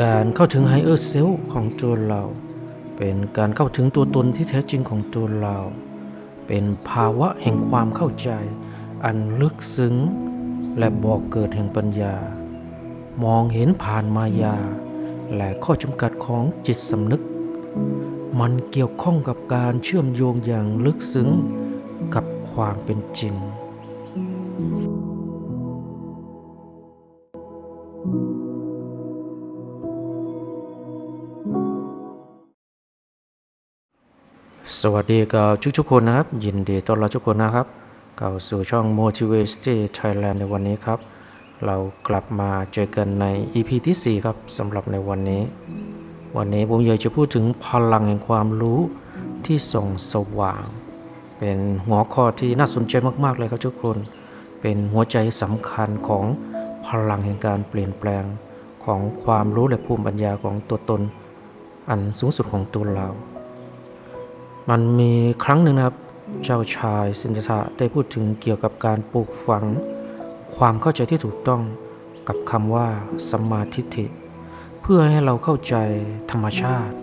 การเข้าถึงไฮเออร์เซลของตัวเรา เป็นการเข้าถึงตัวตนที่แท้จริงของตัวเรา เป็นภาวะแห่งความเข้าใจ อันลึกซึ้ง และบอกเกิดแห่งปัญญา มองเห็นผ่านมายา และข้อจำกัดของจิตสำนึก มันเกี่ยวข้องกับการเชื่อมโยงอย่างลึกซึ้งกับความเป็นจริง สวัสดีกับทุกๆคนนะครับ ยินดีต้อนรับทุกคนนะครับเข้าสู่ช่อง Motivate Thailand ในวันนี้ครับ เรากลับมาเจอกันใน EP ที่ 4 ครับสำหรับในวันนี้ วันนี้ผมอยากจะพูดถึงพลังแห่งความรู้ที่ส่องสว่าง เป็นหัวข้อที่น่าสนใจมากๆเลยครับทุกคน เป็นหัวใจสำคัญของพลังแห่งการเปลี่ยนแปลงของความรู้และภูมิปัญญาของตัวตน อันสูงสุดของตัวเรา มันมีครั้งหนึ่งนะครับ เจ้าชายสินธะได้พูดถึงเกี่ยวกับการปลูกฝัง ความเข้าใจที่ถูกต้องกับคำว่าสัมมาทิฏฐิ เพื่อให้เราเข้าใจธรรมชาติ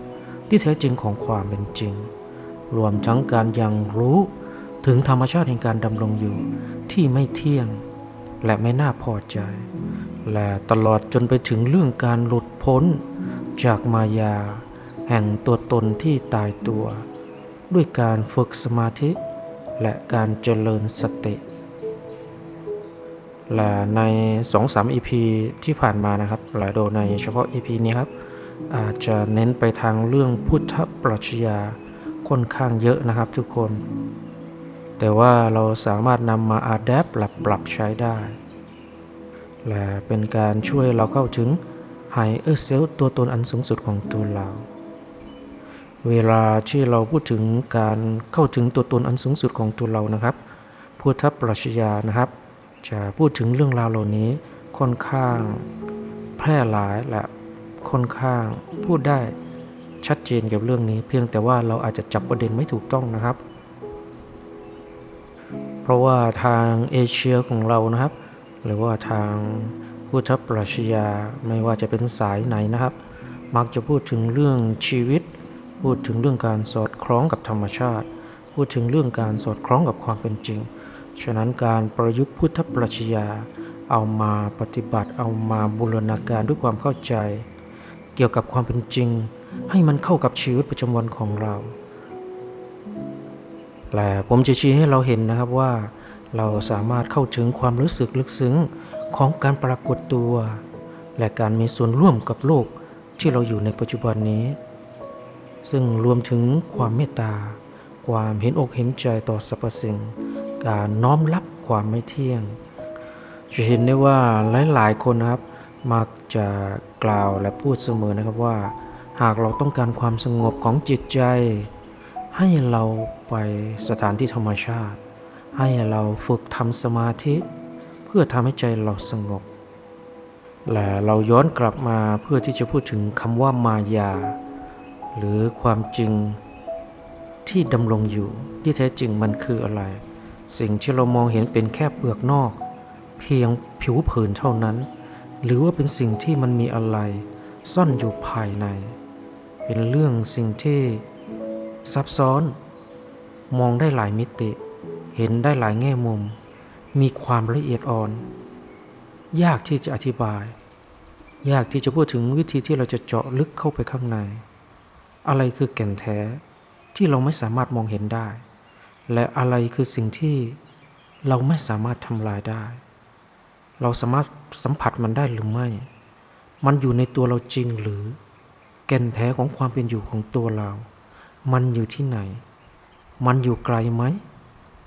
ที่แท้จริงของความเป็นจริง รวมทั้งการยังรู้ ถึงธรรมชาติแห่งการดำรงอยู่ที่ไม่เที่ยง และไม่น่าพอใจ และตลอดจนไปถึงเรื่องการหลุดพ้น จากมายา แห่งตัวตนที่ตายตัว ด้วยการฝึกสมาธิ และการเจริญสติ และใน2-3 EP ที่ผ่านมานะครับหลายโดในเฉพาะ EP นี้ครับ อาจจะเน้นไปทางเรื่องพุทธปรัชญาค่อนข้างเยอะนะครับทุกคน แต่ว่าเราสามารถนำมาอาดับปรับปรับใช้ได้ และเป็นการช่วยเราเข้าถึงไฮเออร์เซลตัวตนอันสูงสุดของตัวเรา เวลาที่เราพูดถึงการเข้าถึงตัวตนอันสูงสุดของตัวเรานะครับพุทธปรัชญานะครับ จะพูดถึงเรื่องราวเหล่านี้ค่อนข้างแพร่หลายและค่อนข้างพูดได้ชัดเจนเกี่ยวกับเรื่องนี้ เพียงแต่ว่าเราอาจจะจับประเด็นไม่ถูกต้องนะครับ ราะว่าทางเอเชียของเรานะครับ หรือว่าทางพุทธปรัชญาไม่ว่าจะเป็นสายไหนนะครับ มักจะพูดถึงเรื่องชีวิต พูดถึงเรื่องการสอดคล้องกับธรรมชาติ พูดถึงเรื่องการสอดคล้องกับความเป็นจริง ฉะนั้นการประยุกต์พุทธปรัชญาเอามาปฏิบัติเอามาบูรณาการด้วยความเข้าใจ เกี่ยวกับความเป็นจริง ให้มันเข้ากับชีวิตประจำวันของเรา และผมจะชี้ให้เราเห็นนะครับว่า เราสามารถเข้าถึงความรู้สึกลึกซึ้งของการปรากฏตัว และการมีส่วนร่วมกับโลกที่เราอยู่ในปัจจุบันนี้ ซึ่งรวมถึงความเมตตา ความเห็นอกเห็นใจต่อสรรพสิ่ง การน้อมรับความไม่เที่ยง จะเห็นได้ว่าหลายๆคนนะครับมักจะกล่าวและพูดเสมอนะครับว่า หากเราต้องการความสงบของจิตใจ ให้เราไปสถานที่ธรรมชาติ ให้เราฝึกทำสมาธิ เพื่อทำให้ใจเราสงบ และเราย้อนกลับมาเพื่อที่จะพูดถึงคำว่ามายา หรือความจริงที่ดำรงอยู่ที่แท้จริงมันคืออะไร สิ่งที่เรามองเห็นเป็นแค่เปลือกนอก เพียงผิวเผินเท่านั้น หรือว่าเป็นสิ่งที่มันมีอะไร ซ่อนอยู่ภายใน เป็นเรื่องสิ่งที่ ซับซ้อน มองได้หลายมิติ เห็นได้หลายแง่มุม มีความละเอียดอ่อน ยากที่จะอธิบาย ยากที่จะพูดถึงวิธีที่เราจะเจาะลึกเข้าไปข้างใน อะไรคือแก่นแท้ที่เราไม่สามารถมองเห็นได้ และอะไรคือสิ่งที่เราไม่สามารถทำลายได้ เราสามารถสัมผัสมันได้หรือไม่ มันอยู่ในตัวเราจริงหรือ แก่นแท้ของความเป็นอยู่ของตัวเรา มันอยู่ที่ไหน มันอยู่ไกลไหม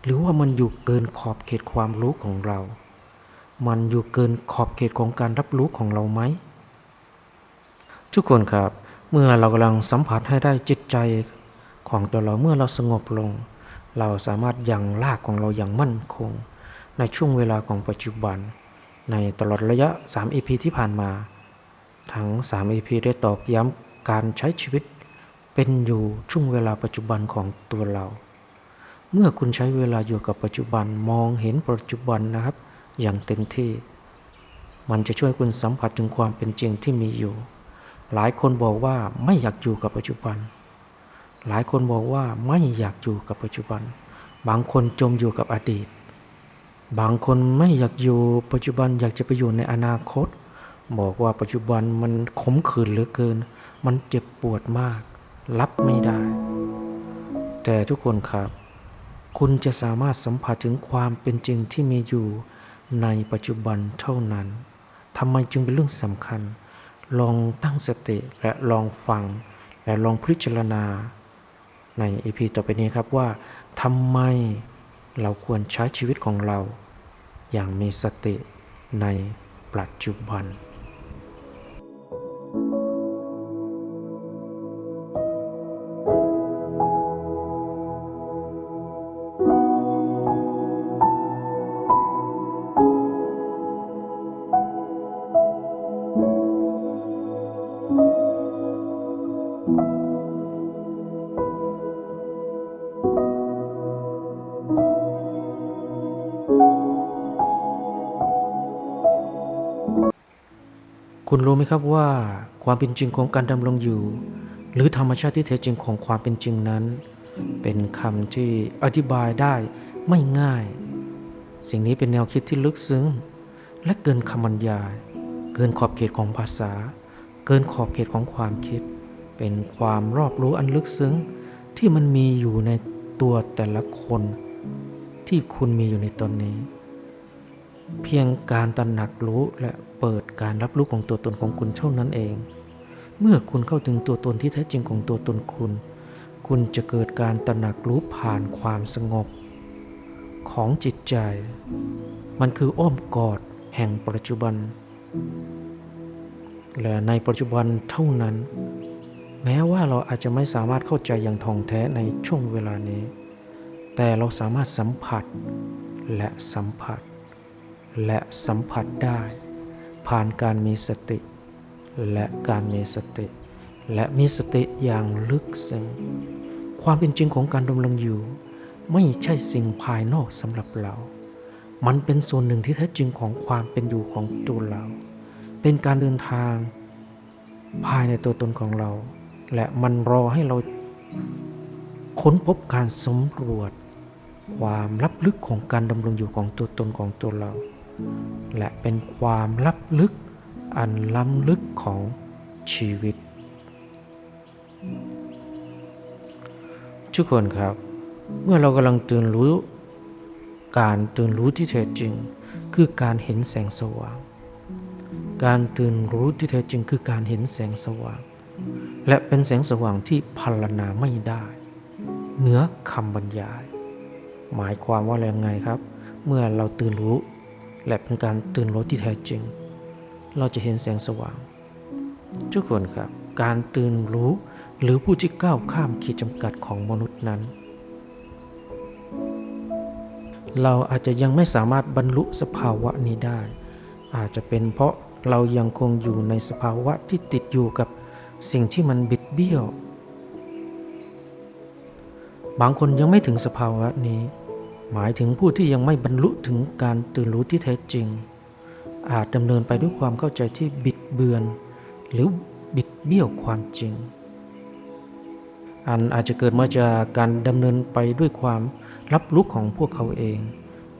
หรือว่ามันอยู่เกินขอบเขตความรู้ของเรา มันอยู่เกินขอบเขตของการรับรู้ของเราไหม ทุกคนครับ เมื่อเรากำลังสัมผัสให้ได้จิตใจของตัวเราเมื่อเราสงบลง เราสามารถยังลากของเราอย่างมั่นคง ในช่วงเวลาของปัจจุบัน ในตลอดระยะ 3 EP ที่ผ่านมา ทั้ง 3 EP ได้ตอกย้ำการใช้ชีวิต เป็นอยู่ช่วงเวลาปัจจุบันของตัวเรา เมื่อคุณใช้เวลาอยู่กับปัจจุบันมองเห็นปัจจุบันนะครับ อย่างเต็มที่ มันจะช่วยคุณสัมผัสถึงความเป็นจริงที่มีอยู่ หลายคนบอกว่าไม่อยากอยู่กับปัจจุบัน หลายคนบอกว่าไม่อยากอยู่กับปัจจุบัน บางคนจมอยู่กับอดีต บางคนไม่อยากอยู่ปัจจุบันอยากจะไปอยู่ในอนาคต บอกว่าปัจจุบันมันขมขื่นเหลือเกิน มันเจ็บปวดมาก รับไม่ได้ แต่ทุกคนครับ คุณจะสามารถสัมผัสถึงความเป็นจริงที่มีอยู่ในปัจจุบันเท่านั้นทำไมจึงเป็นเรื่องสำคัญ ลองตั้งสติและลองฟัง และลองพิจารณา ในอีพีต่อไปนี้ครับว่าทำไมเราควรใช้ชีวิตของเรา อย่างมีสติในปัจจุบัน ครับว่าความเป็นจริงของการดำรงอยู่ หรือธรรมชาติที่แท้จริงของความเป็นจริงนั้น เป็นคำที่อธิบายได้ไม่ง่าย สิ่งนี้เป็นแนวคิดที่ลึกซึ้ง และเกินคำบรรยาย เกินขอบเขตของภาษา เกินขอบเขตของความคิด เป็นความรอบรู้อันลึกซึ้ง ที่มันมีอยู่ในตัวแต่ละคน ที่คุณมีอยู่ในตอนนี้ เพียงการตระหนักรู้และ เปิดการรับรู้ของตัวตนของคุณเท่านั้นเอง เมื่อคุณเข้าถึงตัวตนที่แท้จริงของตัวตนคุณ คุณจะเกิดการตระหนักรู้ผ่านความสงบ ของจิตใจ มันคืออ้อมกอดแห่งปัจจุบัน และในปัจจุบันเท่านั้น แม้ว่าเราอาจจะไม่สามารถเข้าใจอย่างท่องแท้ในช่วงเวลานี้ แต่เราสามารถสัมผัสและสัมผัส และสัมผัสได้ ผ่านการมีสติ และการมีสติ และมีสติอย่างลึกซึ้งความเป็นจริงของการดำรงอยู่ ไม่ใช่สิ่งภายนอกสำหรับเรา มันเป็นส่วนหนึ่งที่แท้จริงของความเป็นอยู่ของตัวเรา เป็นการเดินทาง ภายในตัวตนของเรา และมันรอให้เราค้นพบการสำรวจ ความลับลึกของการดำรงอยู่ของตัวตนของตัวเรา และเป็นความลับลึกอันล้ำลึกของชีวิต ทุกคนครับ เมื่อเรากำลังตื่นรู้ การตื่นรู้ที่แท้จริง คือการเห็นแสงสว่าง การตื่นรู้ที่แท้จริงคือการเห็นแสงสว่าง และเป็นแสงสว่างที่พรรณนาไม่ได้ เหนือคำบรรยาย หมายความว่าอะไรไงครับ เมื่อเราตื่นรู้ และเป็นการตื่นรู้ที่แท้จริง เราจะเห็นแสงสว่าง ทุกคนครับ การตื่นรู้หรือผู้ที่ก้าวข้ามขีดจำกัดของมนุษย์นั้น เราอาจจะยังไม่สามารถบรรลุสภาวะนี้ได้ อาจจะเป็นเพราะเรายังคงอยู่ในสภาวะที่ติดอยู่กับสิ่งที่มันบิดเบี้ยว บางคนยังไม่ถึงสภาวะนี้ หมายถึงผู้ที่ยังไม่บรรลุถึงการตื่นรู้ที่แท้จริง อาจดำเนินไปด้วยความเข้าใจที่บิดเบือน หรือบิดเบี้ยวความจริง อันอาจจะเกิดมาจากการดำเนินไปด้วยความรับรู้ของพวกเขาเอง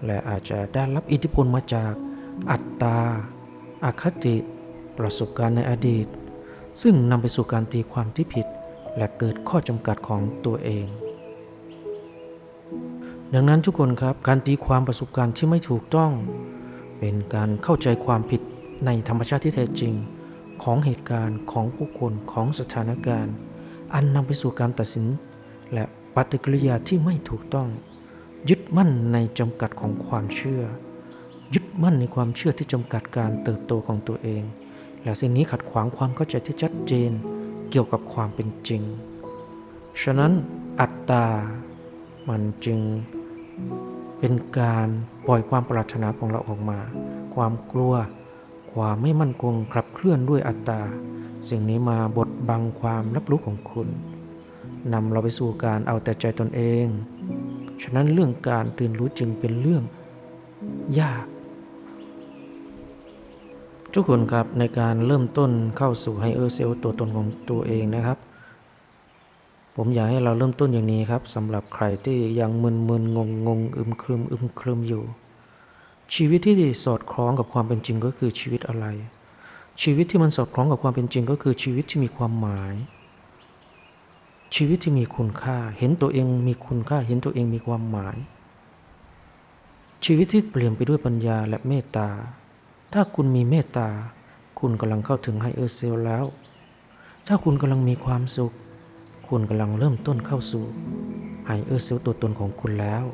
และอาจจะได้รับอิทธิพลมาจากอัตตาอาคติ ประสบการณ์ในอดีต ซึ่งนำไปสู่การตีความที่ผิด และเกิดข้อจำกัดของตัวเอง ดังนั้นทุกคนครับการตีความประสบการณ์ที่ไม่ถูกต้อง เป็นการเข้าใจความผิดในธรรมชาติที่แท้จริง ของเหตุการณ์ของผู้คนของสถานการณ์ อันนำไปสู่การตัดสิน และปฏิกิริยาที่ไม่ถูกต้อง ยึดมั่นในจำกัดของความเชื่อ ยึดมั่นในความเชื่อที่จำกัดการเติบโตของตัวเอง และสิ่งนี้ขัดขวางความเข้าใจที่ชัดเจน เกี่ยวกับความเป็นจริง ฉะนั้นอัตตา มันจึง เป็นการปล่อยความปรารถนาของเราออกมา ความกลัว ความไม่มั่นคงขับเคลื่อนด้วยอัตตา สิ่งนี้มาบดบังความรับรู้ของคุณนำเราไปสู่การเอาแต่ใจตนเอง ฉะนั้นเรื่องการตื่นรู้จึงเป็นเรื่องยาก ทุกคนครับในการเริ่มต้นเข้าสู่ไฮเออร์เซลตัวตนของตัวเองนะครับ ผมอยากให้เราเริ่มต้นอย่างนี้ครับสำหรับใครที่ยังมึนมึนงงงงอึมครึมอึมครึมอยู่ ชีวิตที่สอดคล้องกับความเป็นจริงก็คือชีวิตอะไร ชีวิตที่มันสอดคล้องกับความเป็นจริงก็คือชีวิตที่มีความหมาย ชีวิตที่มีคุณค่า เห็นตัวเองมีคุณค่า เห็นตัวเองมีความหมาย ชีวิตที่เปลี่ยนไปด้วยปัญญาและเมตตา ถ้าคุณมีเมตตา คุณกำลังเข้าถึงไฮเออร์เซลแล้ว ถ้าคุณกำลังมีความสุข คุณกำลังเริ่มต้นเข้าสู่ไฮเออร์เซลตัวตนของคุณแล้ว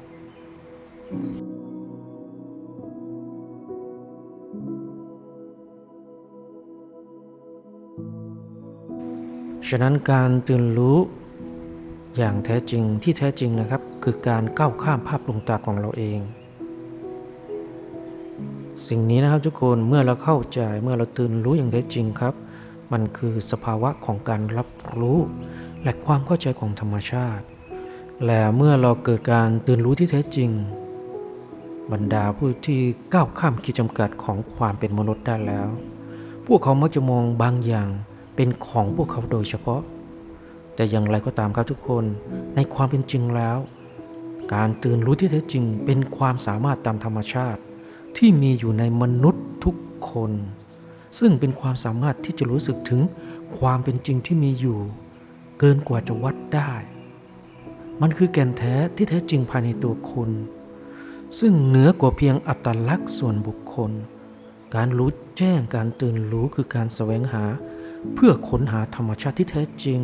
ฉะนั้นการตื่นรู้อย่างแท้จริงที่แท้จริงนะครับ คือการก้าวข้ามภาพลวงตาของเราเอง สิ่งนี้นะครับทุกคนเมื่อเราเข้าใจเมื่อเราตื่นรู้อย่างแท้จริงครับ มันคือสภาวะของการรับรู้ และความเข้าใจของธรรมชาติ และเมื่อเราเกิดการตื่นรู้ที่แท้จริง บรรดาผู้ที่ก้าวข้ามขีดจำกัดของความเป็นมนุษย์ได้แล้ว พวกเขามักจะมองบางอย่างเป็นของพวกเขาโดยเฉพาะ แต่อย่างไรก็ตามครับทุกคนในความเป็นจริงแล้ว การตื่นรู้ที่แท้จริงเป็นความสามารถตามธรรมชาติที่มีอยู่ในมนุษย์ทุกคน ซึ่งเป็นความสามารถที่จะรู้สึกถึงความเป็นจริงที่มีอยู่ เกินกว่าจะวัดได้ มันคือแก่นแท้ที่แท้จริงภายในตัวคุณ ซึ่งเหนือกว่าเพียงอัตลักษณ์ส่วนบุคคล การรู้แจ้งการตื่นรู้คือการแสวงหา เพื่อค้นหาธรรมชาติที่แท้จริง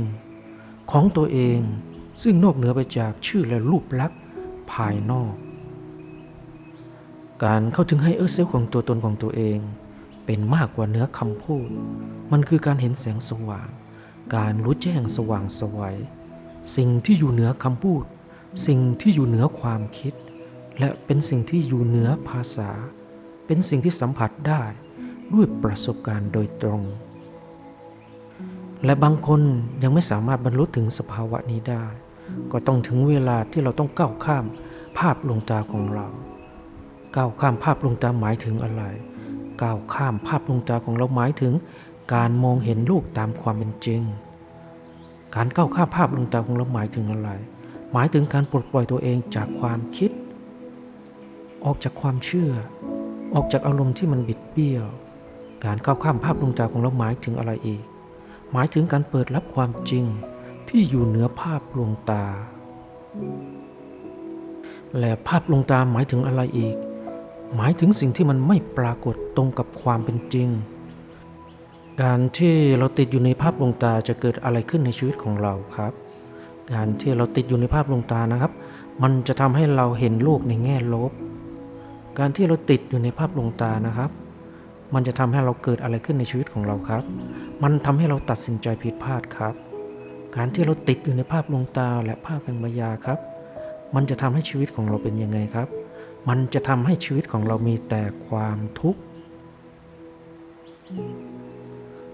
ของตัวเองซึ่งนอกเหนือไปจากชื่อและรูปลักษณ์ภายนอก การเข้าถึงให้เออร์เซลของตัวตนของตัวเอง เป็นมากกว่าเนื้อคำพูด มันคือการเห็นแสงสว่าง การรู้แจ้งสว่างสวัย สิ่งที่อยู่เหนือคำพูด สิ่งที่อยู่เหนือความคิด และเป็นสิ่งที่อยู่เหนือภาษา เป็นสิ่งที่สัมผัสได้ด้วยประสบการณ์โดยตรง และบางคนยังไม่สามารถบรรลุถึงสภาวะนี้ได้ ก็ต้องถึงเวลาที่เราต้องก้าวข้ามภาพลวงตาของเราก้าวข้ามภาพลวงตาหมายถึงอะไรก้าวข้ามภาพลวงตาของเราหมายถึง การมองเห็นโลกตามความเป็นจริง การก้าวข้ามภาพลวงตาของเราหมายถึงอะไร หมายถึงการปลดปล่อยตัวเองจากความคิด ออกจากความเชื่อ ออกจากอารมณ์ที่มันบิดเบี้ยว การก้าวข้ามภาพลวงตาของเราหมายถึงอะไรอีก หมายถึงการเปิดรับความจริงที่อยู่เหนือภาพลวงตา และภาพลวงตาหมายถึงอะไรอีก หมายถึงสิ่งที่มันไม่ปรากฏตรงกับความเป็นจริง การที่เราติดอยู่ในภาพลวงตาจะเกิดอะไรขึ้นในชีวิตของเราครับ การที่เราติดอยู่ในภาพลวงตานะครับ มันจะทำให้เราเห็นโลกในแง่ลบ การที่เราติดอยู่ในภาพลวงตานะครับ มันจะทำให้เราเกิดอะไรขึ้นในชีวิตของเราครับ มันทำให้เราตัดสินใจผิดพลาดครับ การที่เราติดอยู่ในภาพลวงตาและภาพแห่งมายาครับ มันจะทำให้ชีวิตของเราเป็นยังไงครับ มันจะทำให้ชีวิตของเรามีแต่ความทุกข์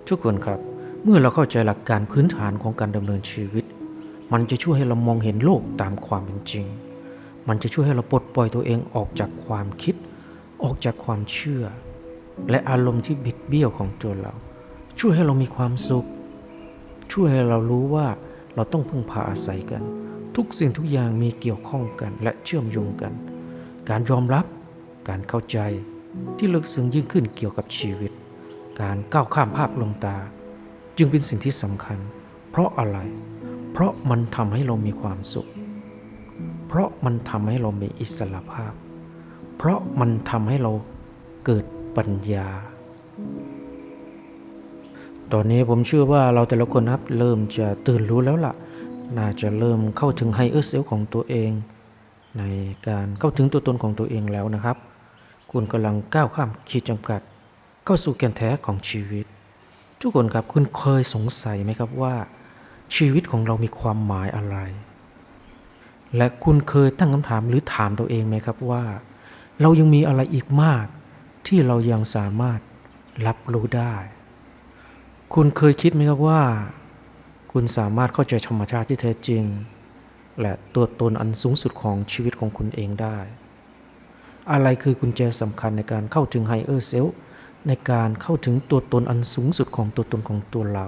ทุกคนครับ เมื่อเราเข้าใจหลักการพื้นฐานของการดำเนินชีวิต มันจะช่วยให้เรามองเห็นโลกตามความเป็นจริง มันจะช่วยให้เราปลดปล่อยตัวเองออกจากความคิด ออกจากความเชื่อ และอารมณ์ที่บิดเบี้ยวของตัวเรา ช่วยให้เรามีความสุข ช่วยให้เรารู้ว่าเราต้องพึ่งพาอาศัยกัน ทุกสิ่งทุกอย่างมีเกี่ยวข้องกันและเชื่อมโยงกัน การยอมรับ การเข้าใจที่ลึกซึ้งยิ่งขึ้นเกี่ยวกับชีวิต การก้าวข้ามภาพลวงตา จึงเป็นสิ่งที่สำคัญ เพราะอะไร เพราะมันทำให้เรามีความสุข เพราะมันทำให้เรามีอิสระภาพ เพราะมันทำให้เราเกิดปัญญา ตอนนี้ผมเชื่อว่าเราแต่ละคนครับเริ่มจะตื่นรู้แล้วล่ะ น่าจะเริ่มเข้าถึงไฮเออร์เซลของตัวเอง ในการเข้าถึงตัวตนของตัวเองแล้วนะครับ คุณกำลังก้าวข้ามขีดจำกัด เข้าสู่แก่นแท้ของชีวิต ทุกคนครับคุณเคยสงสัยไหมครับว่า ชีวิตของเรามีความหมายอะไร และคุณเคยตั้งคำถามหรือถามตัวเองไหมครับว่า เรายังมีอะไรอีกมาก ที่เรายังสามารถรับรู้ได้ คุณเคยคิดไหมครับว่า คุณสามารถเข้าใจธรรมชาติที่แท้จริง และตัวตนอันสูงสุดของชีวิตของคุณเองได้ อะไรคือกุญแจสำคัญในการเข้าถึงไฮเออร์เซล ในการเข้าถึงตัวตนอันสูงสุดของตัวตนของตัวเรา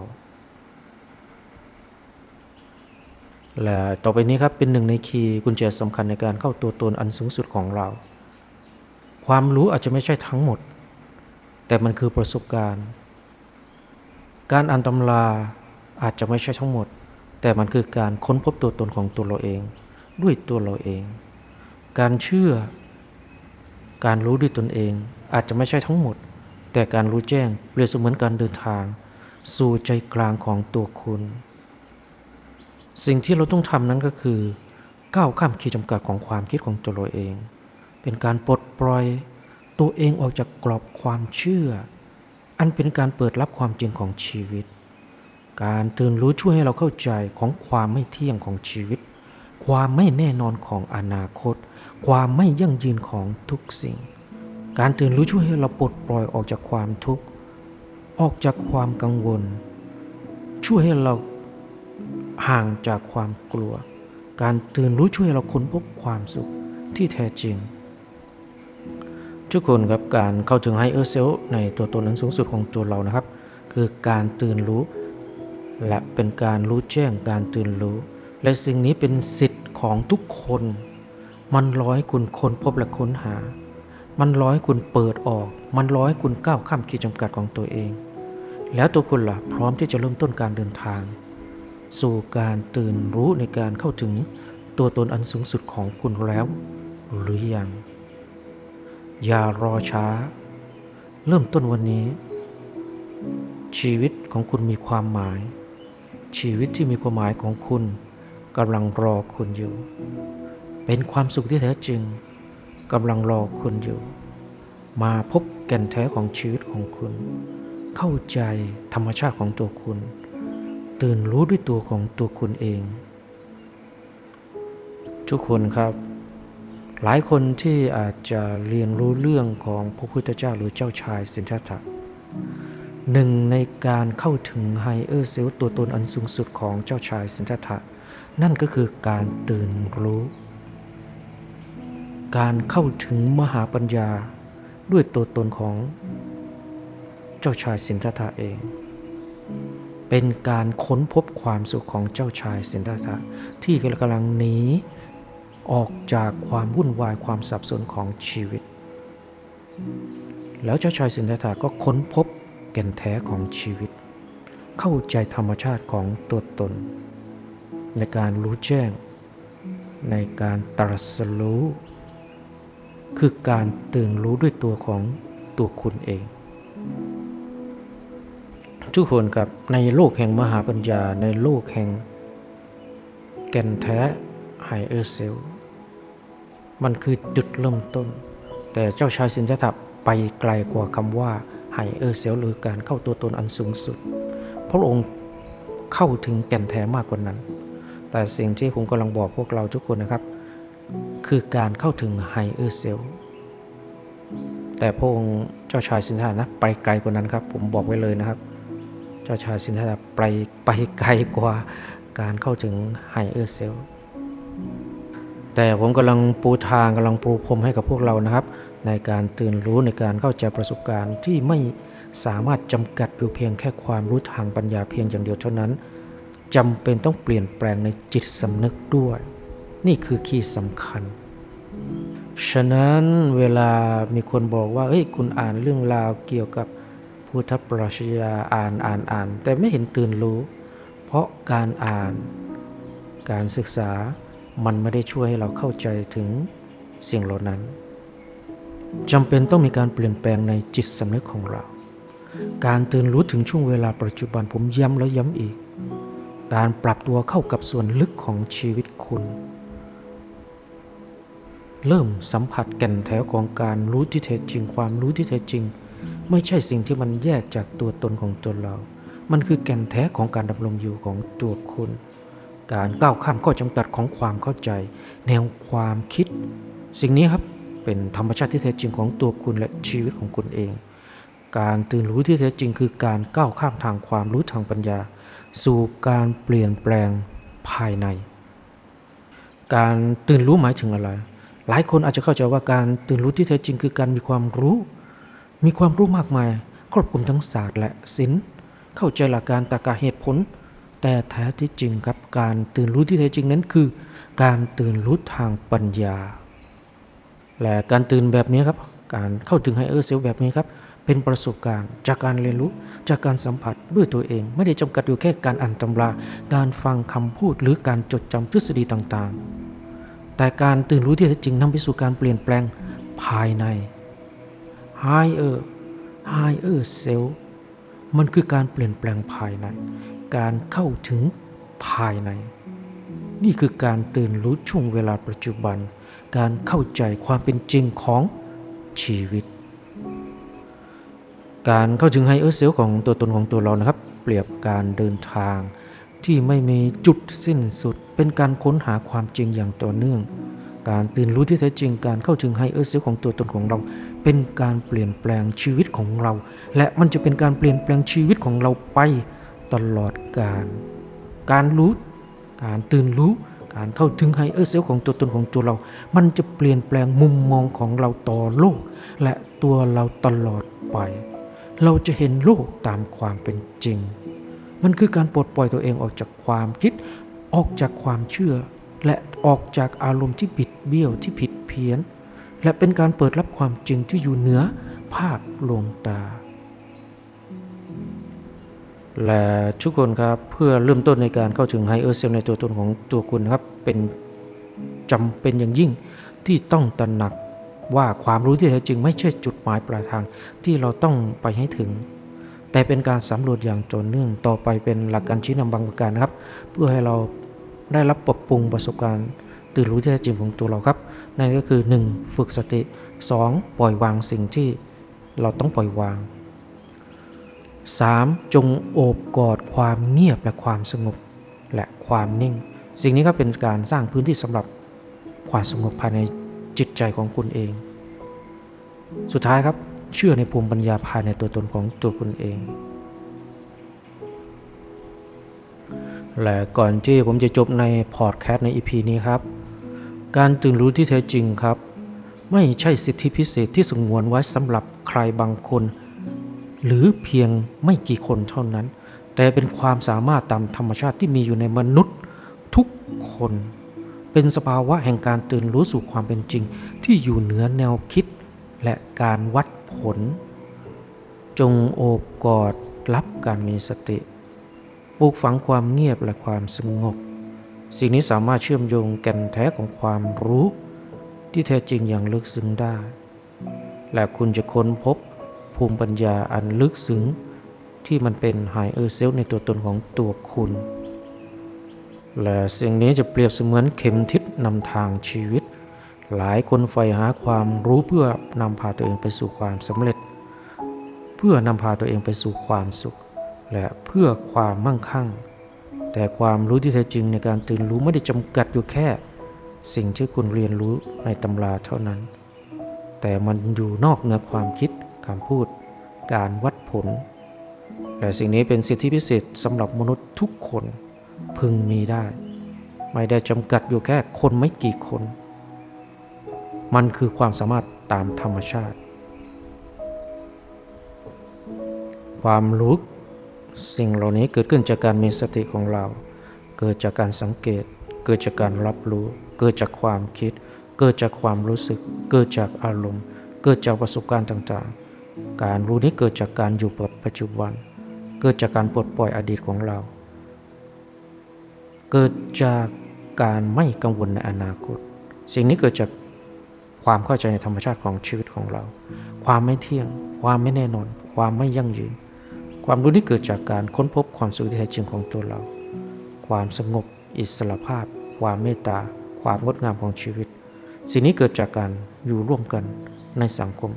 และต่อไปนี้ครับเป็นหนึ่งในคีย์กุญแจสำคัญในการเข้าตัวตนอันสูงสุดของเรา ความรู้อาจจะไม่ใช่ทั้งหมด แต่มันคือประสบการณ์ การอ่านตำราอาจจะไม่ใช่ทั้งหมด แต่มันคือการค้นพบตัวตนของตัวเราเอง ด้วยตัวเราเอง การเชื่อ การรู้ด้วยตนเองอาจจะไม่ใช่ทั้งหมด แต่การรู้แจ้งเปรียบเสมือนการเดินทาง สู่ใจกลางของตัวคุณ สิ่งที่เราต้องทำนั้นก็คือ ก้าวข้ามขีดจำกัดของความคิดของตัวเราเอง เป็นการปลดปล่อยตัวเองออกจากกรอบความเชื่อ อันเป็นการเปิดรับความจริงของชีวิต การตื่นรู้ช่วยให้เราเข้าใจของความไม่เที่ยงของชีวิต ความไม่แน่นอนของอนาคต ความไม่ยั่งยืนของทุกสิ่ง การตื่นรู้ช่วยให้เราปลดปล่อยออกจากความทุกข์ออกจากความกังวล ช่วยให้เราห่างจากความกลัว การตื่นรู้ช่วยให้เราค้นพบความสุขที่แท้จริง ทุกคนครับการเข้าถึงไฮเออร์เซลในตัวตนนั้นสูงสุดของตัวเรานะครับ คือการตื่นรู้และเป็นการรู้แจ้งการตื่นรู้ และสิ่งนี้เป็นสิทธิ์ของทุกคน มันร้อยคุณค้นพบและค้นหา มันร้อยคุณเปิดออก มันร้อยคุณก้าวข้ามขีดจำกัดของตัวเอง แล้วตัวคุณล่ะพร้อมที่จะเริ่มต้นการเดินทาง สู่การตื่นรู้ในการเข้าถึงตัวตนอันสูงสุดของคุณแล้ว หรือยัง อย่ารอช้า เริ่มต้นวันนี้ ชีวิตของคุณมีความหมาย ชีวิตที่มีความหมายของคุณกำลังรอคุณอยู่ เป็นความสุขที่แท้จริง กำลังรอคุณอยู่ มาพบแก่นแท้ของชีวิตของคุณ เข้าใจธรรมชาติของตัวคุณ ตื่นรู้ด้วยตัวของตัวคุณเอง ทุกคนครับ หลายคนที่อาจจะเรียนรู้เรื่องของพระพุทธเจ้าหรือเจ้าชายสินธัตถะหนึ่งในการเข้าถึงไฮเออร์เซลตัวตนอันสูงสุดของเจ้าชายสินธัตถะนั่นก็คือการตื่นรู้ การเข้าถึงมหาปัญญาด้วยตัวตนของเจ้าชายสินธัตถะเอง เป็นการค้นพบความสุขของเจ้าชายสินธัตถะที่กำลังหนีออกจากความวุ่นวายความสับสนของชีวิต แล้วเจ้าชายสินธัตถะก็ค้นพบแก่นแท้ของชีวิต เข้าใจธรรมชาติของตัวตน ในการรู้แจ้ง ในการตรัสรู้ คือการตื่นรู้ด้วยตัวของตัวคุณเอง ทุกคนครับในโลกแห่งมหาปัญญาในโลกแห่ง แก่นแท้ไฮเออร์เซลมันคือจุดเริ่มต้น แต่เจ้าชายสินธัตถะไปไกลกว่าคำว่าไฮเออร์เซลหรือการเข้าตัวตนอันสูงสุด พระองค์เข้าถึงแก่นแท้มากกว่านั้น แต่สิ่งที่ผมกำลังบอกพวกเราทุกคนนะครับ คือการเข้าถึงไฮเออร์เซลแต่พระองค์เจ้าชายสินธัตถะนะไปไกลกว่านั้นครับ ผมบอกไว้เลยนะครับ เจ้าชายสินธัตถะไปไปไกลกว่าการเข้าถึงไฮเออร์เซลแต่ผมกำลังปูทางกำลังปูพรมให้กับพวกเรานะครับ ในการตื่นรู้ในการเข้าใจประสบการณ์ที่ไม่สามารถจำกัดอยู่เพียงแค่ความรู้ทางปัญญาเพียงอย่างเดียวเท่านั้นจำเป็นต้องเปลี่ยนแปลงในจิตสำนึกด้วย นี่คือคีย์สำคัญ ฉะนั้นเวลามีคนบอกว่าเฮ้ยคุณอ่านเรื่องราวเกี่ยวกับพุทธปรัชญาอ่านอ่านอ่าน แต่ไม่เห็นตื่นรู้ เพราะการอ่าน การศึกษามันไม่ได้ช่วยให้เราเข้าใจถึงสิ่งเหล่านั้นจำเป็นต้องมีการเปลี่ยนแปลงในจิตสำนึกของเรา การตื่นรู้ถึงช่วงเวลาปัจจุบันผมย้ำแล้วย้ำอีก การปรับตัวเข้ากับส่วนลึกของชีวิตคุณ เริ่มสัมผัสแก่นแท้ของการรู้ที่แท้จริง ความรู้ที่แท้จริง ไม่ใช่สิ่งที่มันแยกจากตัวตนของตัวเรา มันคือแก่นแท้ของการดำรงอยู่ของตัวคุณ การก้าวข้ามข้อจำกัดของความเข้าใจ แนวความคิด สิ่งนี้ครับเป็นธรรมชาติที่แท้จริงของตัวคุณและชีวิตของคุณเอง การตื่นรู้ที่แท้จริง คือการก้าวข้ามทางความรู้ทางปัญญา สู่การเปลี่ยนแปลงภายใน การตื่นรู้หมายถึงอะไร หลายคนอาจจะเข้าใจว่าการตื่นรู้ที่แท้จริงคือการมีความรู้ มีความรู้มากมาย ครอบคลุมทั้งศาสตร์และศิลป์เข้าใจหลักการตรรกะเหตุผล แต่แท้ที่จริงครับการตื่นรู้ที่แท้จริงนั้นคือ การตื่นรู้ทางปัญญา และการตื่นแบบนี้ครับ การเข้าถึงไฮเออร์เซลแบบนี้ครับเป็นประสบการณ์จากการเรียนรู้จากการสัมผัสด้วยตัวเอง ไม่ได้จำกัดอยู่แค่การอ่านตำรา การฟังคำพูดหรือการจดจำทฤษฎีต่างๆ แต่การตื่นรู้ที่แท้จริงนำไปสู่การเปลี่ยนแปลงภายใน higher higher self มันคือการเปลี่ยนแปลงภายใน การเข้าถึงภายใน นี่คือการตื่นรู้ช่วงเวลาปัจจุบัน การเข้าใจความเป็นจริงของชีวิต การเข้าถึงไฮเออร์เซลของตัวตนของตัวเรานะครับ เปรียบการเดินทาง ที่ไม่มีจุดสิ้นสุด เป็นการค้นหาความจริงอย่างต่อเนื่อง การตื่นรู้ที่แท้จริงการเข้าถึงไฮเออร์เซลของตัวตนของเรา เป็นการเปลี่ยนแปลงชีวิตของเรา และมันจะเป็นการเปลี่ยนแปลงชีวิตของเราไปตลอดกาลการรู้ การตื่นรู้การเข้าถึงไฮเออร์เซลของตัวตนของตัวเรา มันจะเปลี่ยนแปลงมุมมองของเราต่อโลก และตัวเราตลอดไป เราจะเห็นโลกตามความเป็นจริง มันคือการปลดปล่อยตัวเองออกจากความคิด ออกจากความเชื่อ และออกจากอารมณ์ที่บิดเบี้ยวที่ผิดเพี้ยน และเป็นการเปิดรับความจริงที่อยู่เหนือภาพลวงตา และทุกคนครับเพื่อเริ่มต้นในการเข้าถึงไฮเออร์เซลในตัวตนของตัวคุณครับเป็นจำเป็นอย่างยิ่งที่ต้องตระหนักว่าความรู้ที่แท้จริงไม่ใช่จุดหมายปลายทางที่เราต้องไปให้ถึง แต่เป็นการสำรวจอย่างต่อเนื่องต่อไปเป็นหลักการชี้นำบางประการนะครับ เพื่อให้เราได้รับปรับปรุงประสบการณ์ ตื่นรู้ที่แท้จริงของตัวเราครับ นั่นก็คือ 1. ฝึกสติ 2. ปล่อยวางสิ่งที่เราต้องปล่อยวาง 3. จงโอบกอดความเงียบและความสงบและความนิ่ง สิ่งนี้ก็เป็นการสร้างพื้นที่สำหรับความสงบภายในจิตใจของคุณเอง สุดท้ายครับ เชื่อในภูมิปัญญาภายในตัวตนของตัวคุณเอง และก่อนที่ผมจะจบในพอดแคสต์ใน EP นี้ครับ การตื่นรู้ที่แท้จริงครับ ไม่ใช่สิทธิพิเศษที่สงวนไว้สำหรับใครบางคน หรือเพียงไม่กี่คนเท่านั้น แต่เป็นความสามารถตามธรรมชาติที่มีอยู่ในมนุษย์ทุกคน เป็นสภาวะแห่งการตื่นรู้สู่ความเป็นจริง ที่อยู่เหนือแนวคิดและการวัด ผล จงโอบกอดรับการมีสติปลูกฝังความเงียบและความสงบ สิ่งนี้สามารถเชื่อมโยงแก่นแท้ของความรู้ ที่แท้จริงอย่างลึกซึ้งได้ และคุณจะค้นพบภูมิปัญญาอันลึกซึ้ง ที่มันเป็นไฮเออร์เซลในตัวตนของตัวคุณ และสิ่งนี้จะเปรียบเสมือนเข็มทิศนำทางชีวิต หลายคนใฝ่หาความรู้เพื่อนำพาตัวเองไปสู่ความสำเร็จ เพื่อนำพาตัวเองไปสู่ความสุข และเพื่อความมั่งคั่ง แต่ความรู้ที่แท้จริงในการตื่นรู้ไม่ได้จำกัดอยู่แค่ สิ่งที่คุณเรียนรู้ในตำราเท่านั้น แต่มันอยู่นอกเหนือความคิดคำพูด การวัดผล และสิ่งนี้เป็นสิทธิพิเศษสำหรับมนุษย์ทุกคนพึงมีได้ ไม่ได้จำกัดอยู่แค่คนไม่กี่คน มันคือความสามารถตามธรรมชาติ ความรู้สิ่งเหล่านี้เกิดขึ้นจากการมีสติของเรา เกิดจากการสังเกต เกิดจากการรับรู้ เกิดจากความคิด เกิดจากความรู้สึก เกิดจากอารมณ์ เกิดจากประสบการณ์ต่างๆ การรู้นี้เกิดจากการอยู่กับปัจจุบัน เกิดจากการปลดปล่อยอดีตของเรา เกิดจากการไม่กังวลในอนาคต สิ่งนี้เกิดจาก ความเข้าใจในธรรมชาติของชีวิตของเรา ความไม่เที่ยง ความไม่แน่นอน ความไม่ยั่งยืน ความรู้นี้เกิดจากการค้นพบความสุขที่แท้จริงของตัวเรา ความสงบ อิสระภาพ ความเมตตา ความงดงามของชีวิต สิ่งนี้เกิดจากการอยู่ร่วมกันในสังคม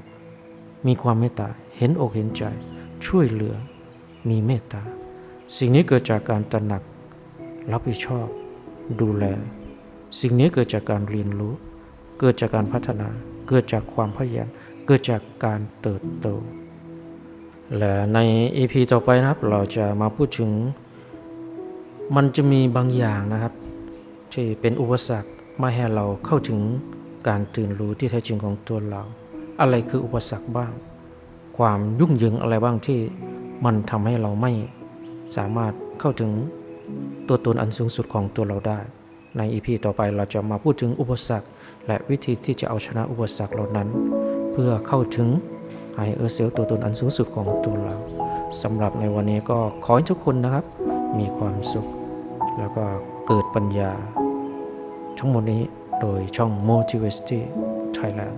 มีความเมตตา เห็นอกเห็นใจ ช่วยเหลือ มีเมตตา สิ่งนี้เกิดจากการตระหนัก รับผิดชอบ ดูแล สิ่งนี้เกิดจากการเรียนรู้ เกิดจากการพัฒนา เกิดจากความพยายาม เกิดจากการเติบโต และใน EP ต่อไปนะครับ เราจะมาพูดถึง มันจะมีบางอย่างนะครับ ที่เป็นอุปสรรคไม่ให้เราเข้าถึงการตื่นรู้ที่แท้จริงของตัวเรา อะไรคืออุปสรรคบ้าง ความยุ่งเหยิงอะไรบ้างที่มันทำให้เราไม่สามารถเข้าถึงตัวตนอันสูงสุดของตัวเราได้ ในอีพีต่อไปเราจะมาพูดถึงอุปสรรค และวิธีที่จะเอาชนะอุปสรรคเหล่านั้น เพื่อเข้าถึงไฮเออร์เซลตัวตนอันสูงสุดของตัวเราสำหรับในวันนี้ก็ขอให้ทุกคนนะครับ มีความสุข แล้วก็เกิดปัญญา ทั้งหมดนี้โดยช่อง Motivity Thailand